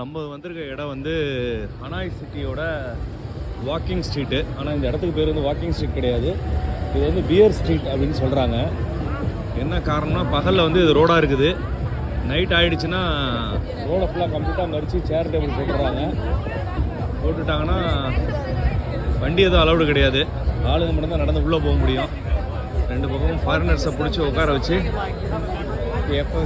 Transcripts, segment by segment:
நம்ம வந்திருக்க இடம் வந்து ஹனாய் சிட்டியோட வாக்கிங் ஸ்ட்ரீட்டு ஆனால் இந்த இடத்துக்கு பேர் வந்து வாக்கிங் ஸ்ட்ரீட் கிடையாது. இது வந்து பியர் ஸ்ட்ரீட் அப்படின்னு சொல்கிறாங்க என்ன காரணம்னா பகலில் வந்து இது ரோடாக இருக்குது. நைட் ஆகிடுச்சுன்னா ரோடை ஃபுல்லாக கம்ப்ளீட்டாக மறித்து சேர் டேபிள் போட்டுடுறாங்க. போட்டுட்டாங்கன்னா வண்டி எதுவும் அலௌடு கிடையாது. ஆளுங்க மட்டும்தான் நடந்து உள்ளே போக முடியும். ரெண்டு பக்கமும் ஃபாரினர்ஸை பிடிச்சி உட்கார வச்சு எப்போ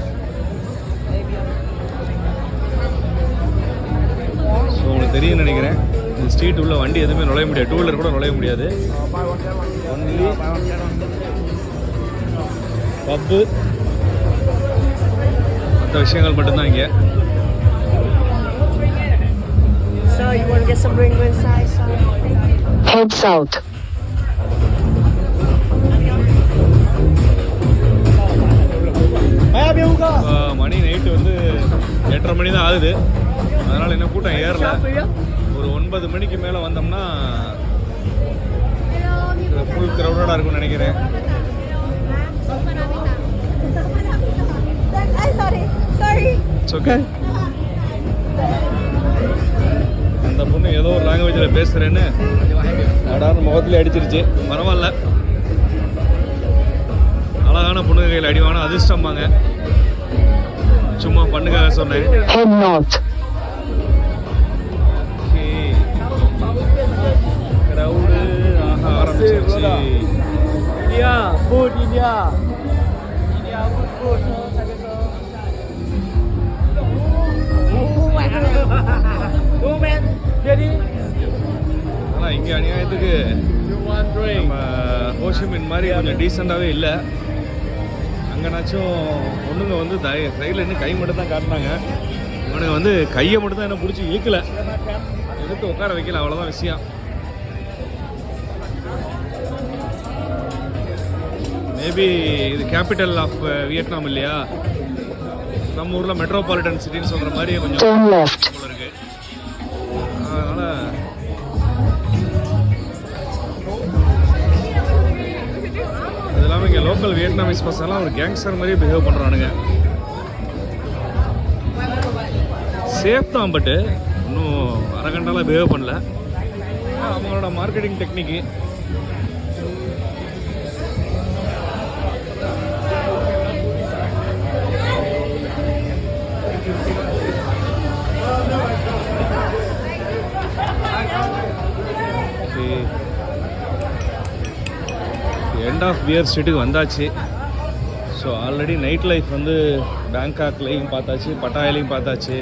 ஸோ உங்களுக்கு தெரியும்னு நினைக்கிறேன் இந்த ஸ்ட்ரீட் உள்ள வண்டி எதுவுமே நுழைய முடியாது டூ வீலர் கூட நுழைய முடியாது ஒன்லி பப்பு மற்ற விஷயங்கள் மட்டும்தான் இங்கே So you want to get some ring inside? So. Head south. இப்போ மணி நைட்டு வந்து எட்டரை மணி தான் ஆகுது அதனால் இன்னும் கூட்டம் ஏறல. ஒரு ஒன்பது மணிக்கு மேலே வந்தோம்னா ஃபுல் க்ரௌடடாக இருக்கும்னு நினைக்கிறேன். அந்த பொண்ணு ஏதோ ஒரு லாங்குவேஜில் பேசுகிறேன்னு அடான முகத்துல அடிச்சிருச்சு. பரவாயில்ல. அழகான பொண்ணுங்க கையில் அடிவான அதிர்ஷ்டம்பாங்க சும்மா பண்ணுக்காக சொன்னேன். ஆரம்பிச்சிருச்சு India, food India. India food food. ஆனால் இங்கே அநியாயத்துக்கு? நம்ம ஹோஷிமின் மாதிரி கொஞ்சம் டீசெண்டாகவே இல்லை. அங்கேனாச்சும் பொண்ணுங்க வந்து சைடில் இன்னும் கை மட்டும் தான் காட்டினாங்க. இவனுங்க வந்து கையை மட்டும் தான் என்ன பிடிச்சி இழுக்கல. எடுத்து உட்கார வைக்கல அவ்வளோதான் விஷயம். மேபி இது கேபிட்டல் ஆஃப் வியட்நாம் இல்லையா? நம்ம ஊரில் மெட்ரோபாலிட்டன் சிட்டின்னு சொல்கிற மாதிரி கொஞ்சம் இருக்கு. அதனால அது இல்லாமல் இங்கே லோக்கல் வியட்நாமீஸ் பசங்கலாம் ஒரு கேங்ஸ்டர் மாதிரியே பிஹேவ் பண்ணுறானுங்க சேஃப் தான் பட்டு இன்னும் அரகண்டாலாம் பிஹேவ் பண்ணல. அவங்களோட marketing technique end of pier ஸ்ட்ரீட்டுக்கு வந்தாச்சு. ஸோ ஆல்ரெடி நைட் லைஃப் வந்து பேங்காக்லேயும் பார்த்தாச்சு பட்டாயிலையும் பார்த்தாச்சு.